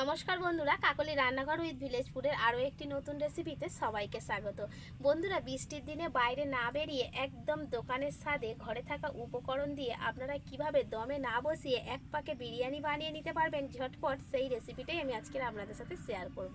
নমস্কার বন্ধুরা, কাকলি রান্নাঘর উইথ ভিলেজপুরের আরও একটি নতুন রেসিপিতে সবাইকে স্বাগত। বন্ধুরা, বৃষ্টির দিনে বাইরে না বেরিয়ে একদম দোকানের স্বাদে ঘরে থাকা উপকরণ দিয়ে আপনারা কীভাবে দমে না বসিয়ে এক পাকে বিরিয়ানি বানিয়ে নিতে পারবেন ঝটপট, সেই রেসিপিটাই আমি আজকের আপনাদের সাথে শেয়ার করব।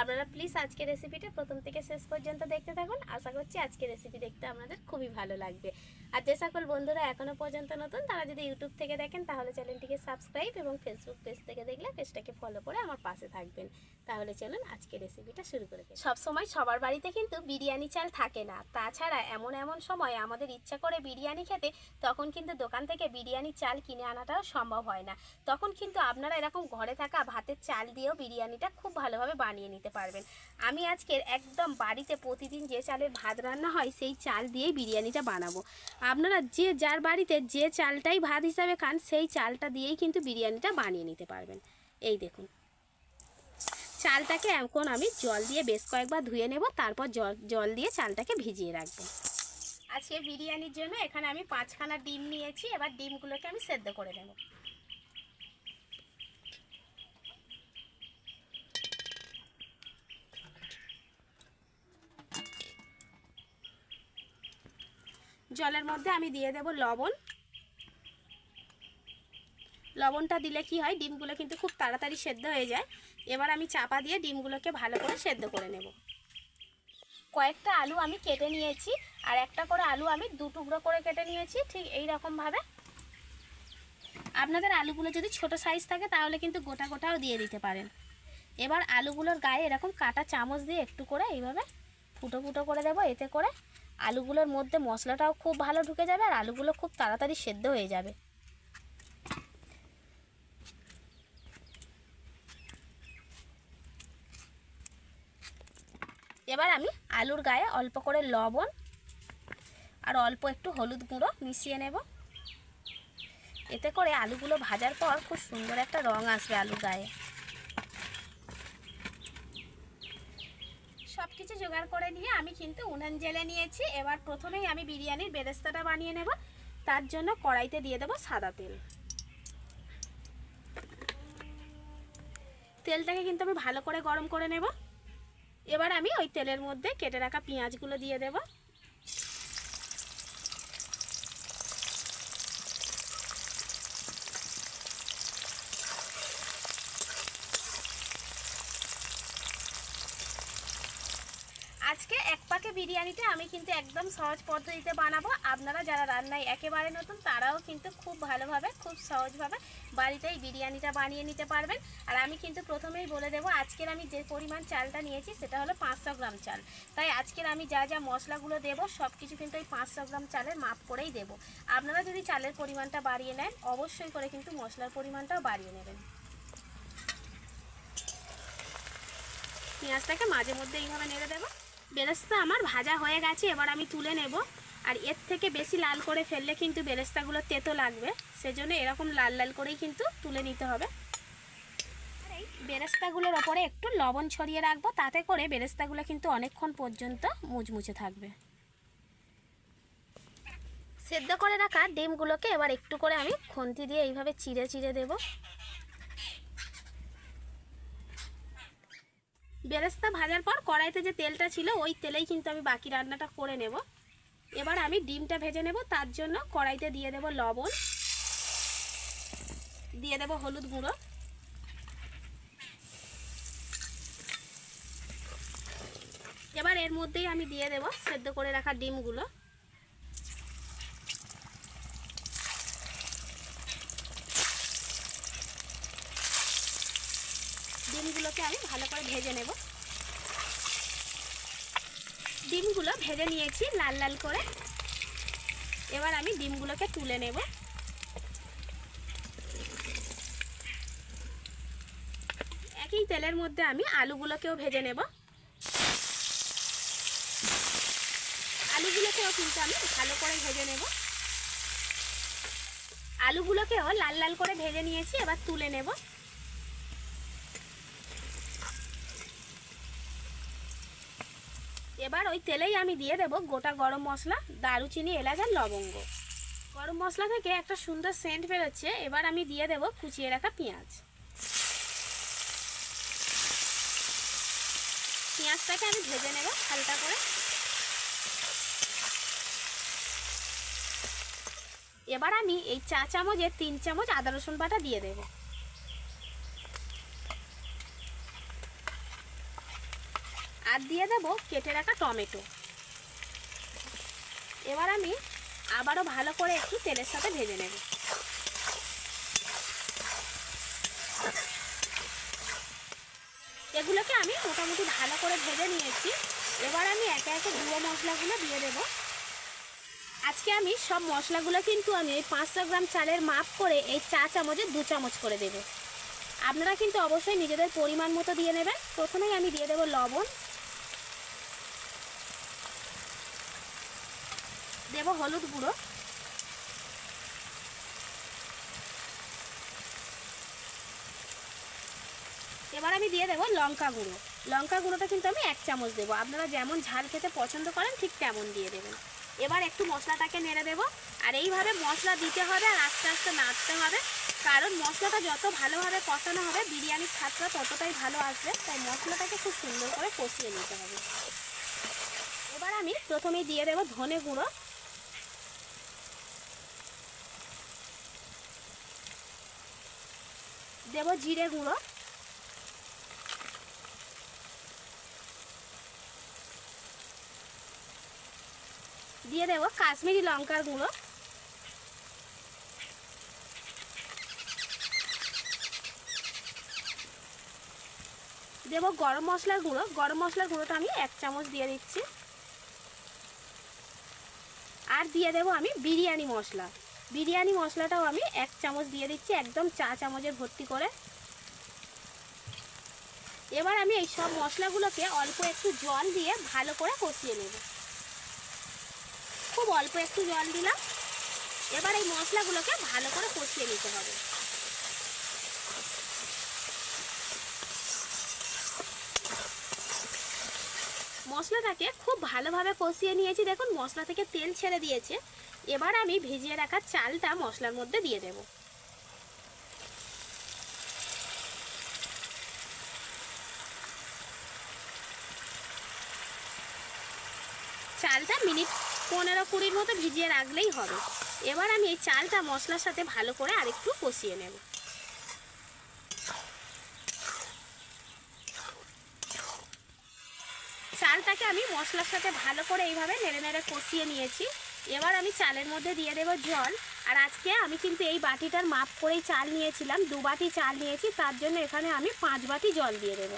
আপনারা প্লিজ আজকের রেসিপিটা প্রথম থেকে শেষ পর্যন্ত দেখতে থাকুন। আশা করছি আজকের রেসিপি দেখতে আপনাদের খুবই ভালো লাগবে। আর যে সকল বন্ধুরা এখনও পর্যন্ত নতুন, তারা যদি ইউটিউব থেকে দেখেন, তাহলে চ্যানেলটিকে সাবস্ক্রাইব এবং ফেসবুক পেজ থেকে দেখলে পেজটাকে ফলো করে আমার পাশে থাকবেন। তাহলে চলুন আজকে রেসিপিটা শুরু করে সব সময় সবার বাড়িতে কিন্তু বিরিয়ানি চাল থাকে না। তাছাড়া এমন এমন সময় আমাদের ইচ্ছা করে বিরিয়ানি খেতে, তখন কিন্তু দোকান থেকে বিরিয়ানি চাল কিনে আনাটাও সম্ভব হয় না। তখন কিন্তু আপনারা এরকম ঘরে থাকা ভাতের চাল দিয়েও বিরিয়ানিটা খুব ভালোভাবে বানিয়ে নিতে পারবেন। আমি আজকের একদম বাড়িতে প্রতিদিন যে চালের ভাত রান্না হয়, সেই চাল দিয়েই বিরিয়ানিটা বানাবো। আপনারা যে যার বাড়িতে যে চালটাই ভাত হিসাবে খান, সেই চালটা দিয়েই কিন্তু বিরিয়ানিটা বানিয়ে নিতে পারবেন। এই দেখুন। চালটাকে এখন আমি জল দিয়ে বেশ কয়েকবার ধুয়ে নেব, তারপর জল জল দিয়ে চালটাকে ভিজিয়ে রাখব। আজকে বিরিয়ানির জন্য এখানে আমি পাঁচখানা ডিম নিয়েছি, এবার ডিমগুলোকে আমি সেদ্ধ করে নেব। জলের মধ্যে আমি দিয়ে দেব লবণ। লবণটা দিলে কি হয়? ডিমগুলো কিন্তু খুব তাড়াতাড়ি সেদ্ধ হয়ে যায়। এবার আমি চাপা দিয়ে ডিমগুলোকে ভালো করে সেদ্ধ করে নেব। কয়েকটা আলু আমি কেটে নিয়েছি আর একটা করে আলু আমি দু টুকরো করে কেটে নিয়েছি, ঠিক এই রকমভাবে আপনাদের আলুগুলো যদি ছোট সাইজ থাকে তাহলে কিন্তু গোটা গোটাও দিয়ে দিতে পারেন। এবার আলুগুলোর গায়ে এরকম কাটা চামচ দিয়ে একটু করে এইভাবে ফুটো ফুটো করে দেবো, এতে করে আলুগুলোর মধ্যে মশলাটাও খুব ভালো ঢুকে যাবে আর আলুগুলো খুব তাড়াতাড়ি সেদ্ধ হয়ে যাবে। এবার আমি আলুর গায়ে অল্প করে লবণ আর অল্প একটু হলুদ গুঁড়ো মিশিয়ে নেব। এতে করে আলুগুলো ভাজার পর খুব সুন্দর একটা রং আসবে আলুর গায়ে। সব কিছু জোগাড় করে নিয়ে আমি কিন্তু উনান জেলে নিয়েছি। এবার প্রথমেই আমি বিরিয়ানির বেরেস্তাটা বানিয়ে নেব। তার জন্য কড়াইতে দিয়ে দেবো সাদা তেল। তেলটাকে কিন্তু আমি ভালো করে গরম করে নেব। এবার আমি ওই তেলের মধ্যে কেটে রাখা পেঁয়াজগুলো দিয়ে দেব। আজকে এক পাকে বিরিয়ানিটা আমি কিন্তু একদম সহজ পদ্ধতিতে বানাবো। আপনারা যারা রান্নায় একেবারে নতুন, তারাও কিন্তু খুব ভালোভাবে, খুব সহজভাবে বাড়িতেই বিরিয়ানিটা বানিয়ে নিতে পারবেন। আর আমি কিন্তু প্রথমেই বলে দেবো, আজকের আমি যে পরিমাণ চালটা নিয়েছি, সেটা হলো পাঁচশো গ্রাম চাল। তাই আজকের আমি যা যা মশলাগুলো দেবো সব কিছু কিন্তু এই পাঁচশো গ্রাম চালের মাপ করেই দেবো। আপনারা যদি চালের পরিমাণটা বাড়িয়ে নেন, অবশ্যই করে কিন্তু মশলার পরিমাণটাও বাড়িয়ে নেবেন। পেঁয়াজটাকে মাঝে মধ্যে এইভাবে নেড়ে দেবো। বেরেস্তা আমার ভাজা হয়ে গেছে, এবার আমি তুলে নেব। আর এর থেকে বেশি লাল করে ফেললে কিন্তু বেরেস্তাগুলো তেতো লাগবে, সেজন্য এরকম লাল লাল করেই কিন্তু তুলে নিতে হবে। আর এই বেরেস্তাগুলোর ওপরে একটু লবণ ছড়িয়ে রাখব, তাতে করে বেরেস্তাগুলো কিন্তু অনেকক্ষণ পর্যন্ত মুচমুচে থাকবে। সেদ্ধ করে রাখা ডিমগুলোকে এবার একটু করে আমি খুন্তি দিয়ে এইভাবে চিড়ে চিড়ে দেবো। বেরেস্তা ভাজার পর কড়াইতে যে তেলটা ছিল, ওই তেলেই কিন্তু আমি বাকি রান্নাটা করে নেব। এবার আমি ডিমটা ভেজে নেব, তার জন্য কড়াইতে দিয়ে দেব লবণ, দিয়ে দেব হলুদ গুঁড়ো। এবার এর মধ্যেই আমি দিয়ে দেব সেদ্ধ করে রাখা ডিমগুলো ডিমগুলোকে আমি ভালো করে ভেজে নেব। ডিমগুলো ভেজে নিয়েছি লাল লাল করে। এবার আমি ডিমগুলোকে তুলে নেব। একই তেলের মধ্যে আমি আলুগুলোকেও ভেজে নেব। আলুগুলোকেও কিন্তু আমি ভালো করে ভেজে নেব। আলুগুলোকেও লাল লাল করে ভেজে নিয়েছি, এবার তুলে নেব। এবার ওই তেলেই আমি দিয়ে দেব গোটা গরম মশলা, দারুচিনি, এলাচ আর লবঙ্গ। গরম মশলা থেকে একটা সুন্দর সেন্ট বেরোচ্ছে, এবার আমি দিয়ে দেব কুচিয়ে রাখা পেঁয়াজ। পেঁয়াজটাকে আমি ভেজে নেব হালকা করে। এবার আমি এই চা চামচের তিন চামচ আদা রসুন বাটা দিয়ে দেবো। আর দিয়ে দেব কেটে রাখা টমেটো। এবার আমি আবারও ভালো করে একটু তেলের সাথে ভেজে নেব। এগুলোকে আমি মোটামুটি ভালো করে ভেজে নিয়েছি। এবার আমি একে একে গুঁড়ো মশলাগুলো দিয়ে দেব। আজকে আমি সব মশলাগুলো কিন্তু আমি এই পাঁচশো গ্রাম চালের মাপ করে এই চা চামচে দু চামচ করে দেব। আপনারা কিন্তু অবশ্যই নিজেদের পরিমাণ মতো দিয়ে নেবেন। প্রথমেই আমি দিয়ে দেব লবণ। দেব হলুদ গুঁড়ো। এবার আমি দিয়ে দেবো লঙ্কা গুঁড়ো। লঙ্কা গুঁড়োটা কিন্তু আমি এক চামচ দেবো। আপনারা যেমন ঝাল খেতে পছন্দ করেন, ঠিক তেমন দিয়ে দেবেন। এবার একটু মশলাটাকে নেড়ে দেবো। আর এইভাবে মশলা দিতে হবে আর আস্তে আস্তে নাড়তে হবে। কারণ মশলাটা যত ভালোভাবে কষানো হবে, বিরিয়ানির স্বাদটা ততটাই ভালো আসবে। তাই মশলাটাকে খুব সুন্দর করে কষিয়ে নিতে হবে। এবার আমি প্রথমেই দিয়ে দেবো ধনে গুঁড়ো। দেবো জিরে গুঁড়ো। দিয়ে দেবো কাশ্মীরি লঙ্কার গুঁড়ো। দেবো গরম মশলার গুঁড়ো। গরম মশলার গুঁড়োটা আমি এক চামচ দিয়ে দিচ্ছি। আর দিয়ে দেবো আমি বিরিয়ানি মশলা। বিরিয়ানি মশলাটাও আমি এক চামচ দিয়ে দিচ্ছি, একদম চা চামচের ভর্তি করে। এবার আমি এই সব মশলাগুলোকে অল্প একটু জল দিয়ে ভালো করে কষিয়ে নেব। খুব অল্প একটু জল দিলাম। এবার এই মশলাগুলোকে ভালো করে কষিয়ে নিতে হবে। মশলাটাকে খুব ভালোভাবে কষিয়ে নিয়েছি। দেখুন, মশলা থেকে তেল ছেড়ে দিয়েছে। এবার আমি ভিজিয়ে রাখা চালটা মশলার মধ্যে দিয়ে দেব। চালটা মিনিট পনেরো কুড়ির মতো ভিজিয়ে রাখলেই হবে। এবার আমি এই চালটা মশলার সাথে ভালো করে আরেকটু কষিয়ে নেব। চালটাকে আমি মশলার সাথে ভালো করে এইভাবে নেড়ে নেড়ে কষিয়ে নিয়েছি। এবার আমি চালের মধ্যে দিয়ে দেবো জল। আর আজকে আমি কিন্তু এই বাটিটার মাপ করেই চাল নিয়েছিলাম। দু বাটি চাল নিয়েছি, তার জন্য এখানে আমি পাঁচ বাটি জল দিয়ে দেবো।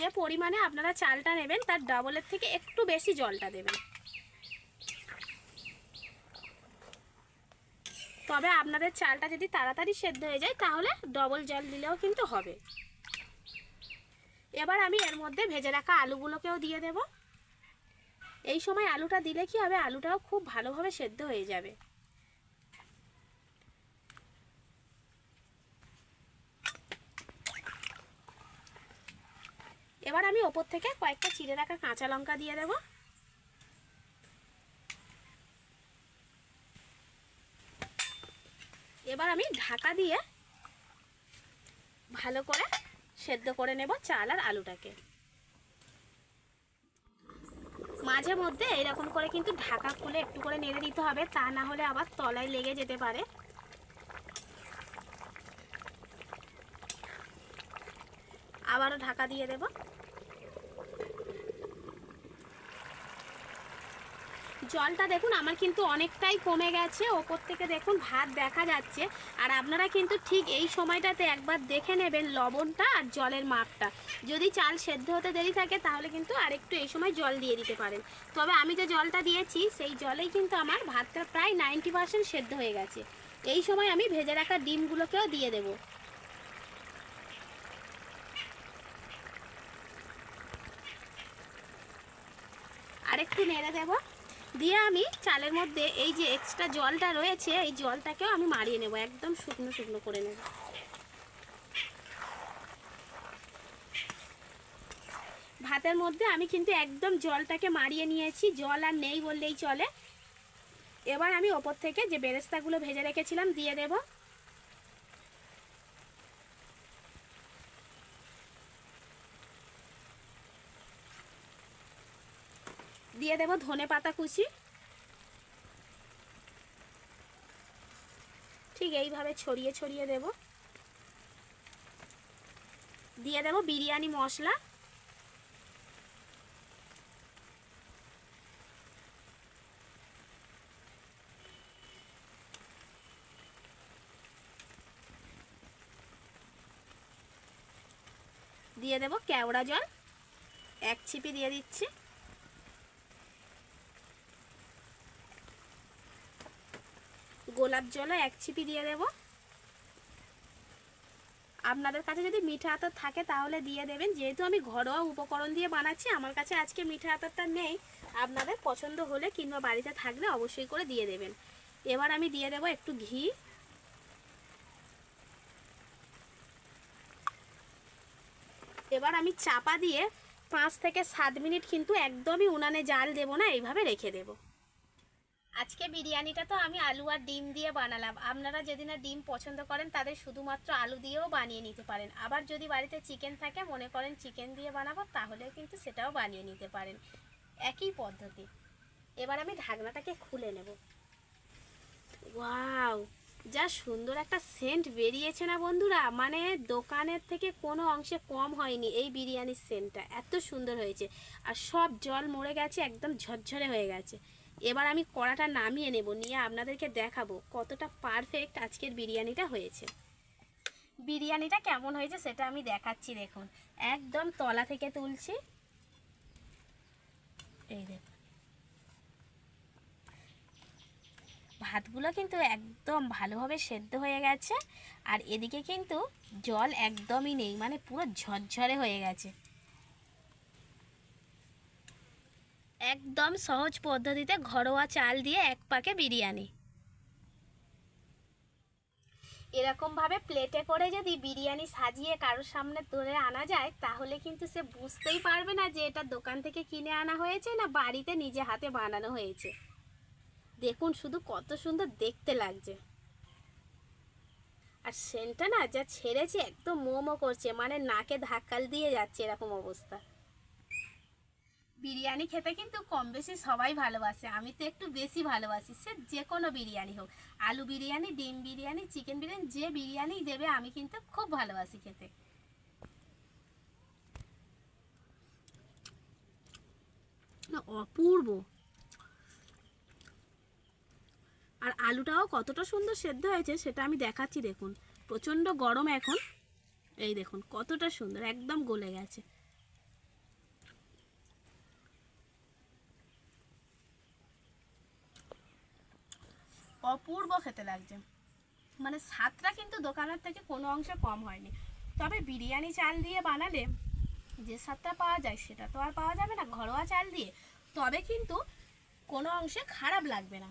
যে পরিমাণে আপনারা চালটা নেবেন, তার ডবলের থেকে একটু বেশি জলটা দেবেন। তবে আপনাদের চালটা যদি তাড়াতাড়ি সেদ্ধ হয়ে যায়, তাহলে ডবল জল দিলেও কিন্তু হবে। এবার আমি এর মধ্যে ভেজে রাখা আলুগুলোকেও দিয়ে দেব। এই সময় আলুটা দিলে কি হবে? আলুটাও খুব ভালোভাবে সেদ্ধ হয়ে যাবে। এবার আমি ওপর থেকে কয়েকটা চিড়ে রাখা কাঁচা লঙ্কা দিয়ে দেব। এবার আমি ঢাকা দিয়ে ভালো করে সেদ্ধ করে নেব চাল আর আলুটাকে। মাঝে মধ্যে এরকম করে কিন্তু ঢাকা খুলে একটু করে নেড়ে দিতে হবে, তা না হলে আবার তলায় লেগে যেতে পারে। আবারও ঢাকা দিয়ে দেব। জলটা দেখুন, আমার কিন্তু অনেকটাই কমে গেছে। ওপর থেকে দেখুন, ভাত দেখা যাচ্ছে। আর আপনারা কিন্তু ঠিক এই সময়টাতে একবার দেখে নেবেন লবণটা আর জলের মাপটা। যদি চাল সেদ্ধ হতে দেরি থাকে, তাহলে কিন্তু আরেকটু এই সময় জল দিয়ে দিতে পারেন। তবে আমি যে জলটা দিয়েছি, সেই জলেই কিন্তু আমার ভাতটা প্রায় নাইনটি পার্সেন্ট সেদ্ধ হয়ে গেছে। এই সময় আমি ভেজে রাখা ডিমগুলোকেও দিয়ে দেবো। আরেকটু নেড়ে দেব। দিয়ে আমি চালের মধ্যে এই যে এক্সট্রা জলটা রয়েছে, এই জলটাকেও আমি মারিয়ে নেব, একদম শুকনো শুকনো করে নেব। ভাতের মধ্যে আমি কিন্তু একদম জলটাকে মারিয়ে নিয়েছি, জল আর নেই বললেই চলে। এবার আমি ওপর থেকে যে বেরেস্তাগুলো ভেজে রেখেছিলাম, দিয়ে দেবো। দিয়ে দেব ধনে পাতা কুচি। ঠিক এইভাবে ছড়িয়ে ছড়িয়ে দেব। দিয়ে দেব বিরিয়ানি মশলা। দিয়ে দেব কেওড়া জল। এক ছিপি দিয়ে দিচ্ছি। গোলাপ জলও এক ছিপি দিয়ে দেব। আপনাদের কাছে যদি মিঠা আতর থাকে তাহলে দিয়ে দেবেন। যেহেতু আমি ঘরোয়া উপকরণ দিয়ে বানাচ্ছি, আমার কাছে আজকে মিঠা আতরটা নেই। আপনাদের পছন্দ হলে কিংবা বাড়িতে থাকলে অবশ্যই করে দিয়ে দেবেন। এবার আমি দিয়ে দেব একটু ঘি। এবার আমি চাপা দিয়ে পাঁচ থেকে সাত মিনিট কিন্তু একদমই উনানে জাল দেবো না, এইভাবে রেখে দেব। আজকে বিরিয়ানিটা তো আমি আলু আর ডিম দিয়ে বানালাম। আপনারা যদি না ডিম পছন্দ করেন, তাদের শুধুমাত্র আলু দিয়েও বানিয়ে নিতে পারেন। আবার যদি বাড়িতে চিকেন থাকে, মনে করেন চিকেন দিয়ে বানাবো তাহলে কিন্তু সেটাও বানিয়ে নিতে পারেন। একই পদ্ধতি। এবার আমি ঢাকনাটাকে খুলে নেব। ওয়াও! যা সুন্দর একটা সেন্ট বেরিয়েছে না বন্ধুরা? মানে দোকানের থেকে কোনো অংশে কম হয়নি এই বিরিয়ানির সেন্টটা এত সুন্দর হয়েছে। আর সব জল মরে গেছে, একদম ঝরঝরে হয়ে গেছে। এবার আমি কড়াটা নামিয়ে নেব, নিয়ে আপনাদেরকে দেখাবো কতটা পারফেক্ট আজকের বিরিয়ানিটা হয়েছে। বিরিয়ানিটা কেমন হয়েছে সেটা আমি দেখাচ্ছি, দেখুন। একদম তলা থেকে তুলছি। এই দেখুন। ভাতগুলো কিন্তু একদম ভালোভাবে সেদ্ধ হয়ে গেছে, আর এদিকে কিন্তু জল একদমই নেই মানে পুরো ঝরঝরে হয়ে গেছে। একদম সহজ পদ্ধতিতে ঘরোয়া চাল দিয়ে এক পাকে বিরিয়ানি। এরকমভাবে প্লেটে করে যদি বিরিয়ানি সাজিয়ে কারোর সামনে তুলে আনা যায়, তাহলে কিন্তু সে বুঝতেই পারবে না যে এটা দোকান থেকে কিনে আনা হয়েছে না বাড়িতে নিজে হাতে বানানো হয়েছে। দেখুন শুধু কত সুন্দর দেখতে লাগছে। আর সেন্টটা না যা ছেড়েছে, একদম মোমো করছে মানে নাকে ধাক্কাল দিয়ে যাচ্ছে এরকম অবস্থা। বিরিয়ানি খেতে কিন্তু কম বেশি সবাই ভালোবাসে, আমি তো একটু বেশি ভালোবাসি, সে যে কোনো বিরিয়ানি হোক। আলু বিরিয়ানি, ডিম বিরিয়ানি, চিকেন বিরিয়ানি, যে বিরিয়ানি দেবে, আমি কিন্তু খুব ভালোবাসি খেতে। অপূর্ব। আর আলুটাও কতটা সুন্দর সেদ্ধ হয়েছে, সেটা আমি দেখাচ্ছি, দেখুন। প্রচণ্ড গরম এখন। এই দেখুন, কতটা সুন্দর, একদম গলে গেছে। অপূর্ব খেতে লাগছে। মানে স্বাদটা কিন্তু দোকানের থেকে কোনো অংশে কম হয়নি। তবে বিরিয়ানি চাল দিয়ে বানালে যে স্বাদটা পাওয়া যায় সেটা তো আর পাওয়া যাবে না, ঘরোয়া চাল দিয়ে। তবে কিন্তু কোনো অংশে খারাপ লাগবে না।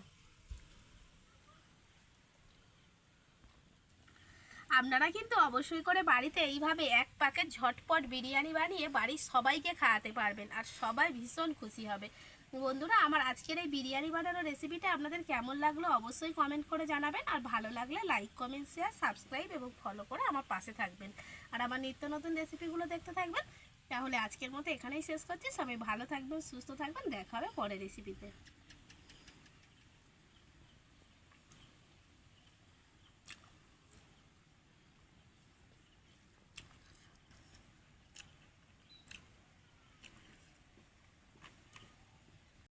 আপনারা কিন্তু অবশ্যই করে বাড়িতে এইভাবে এক প্যাকেট ঝটপট বিরিয়ানি বানিয়ে বাড়ির সবাইকে খাওয়াতে পারবেন, আর সবাই ভীষণ খুশি হবে। বন্ধুরা, আমার আজকের এই বিরিয়ানি বানানোর রেসিপিটা আপনাদের কেমন লাগল অবশ্যই কমেন্ট করে জানাবেন। আর ভালো লাগলে লাইক কমেন্ট শেয়ার সাবস্ক্রাইব এবং ফলো করে আমার পাশে থাকবেন। আর আমার নিত্য নতুন রেসিপিগুলো দেখতে থাকবেন? তাহলে আজকের মতো এখানেই শেষ করছি। সবাই ভালো থাকবেন, সুস্থ থাকবেন। দেখা হবে পরের রেসিপিতে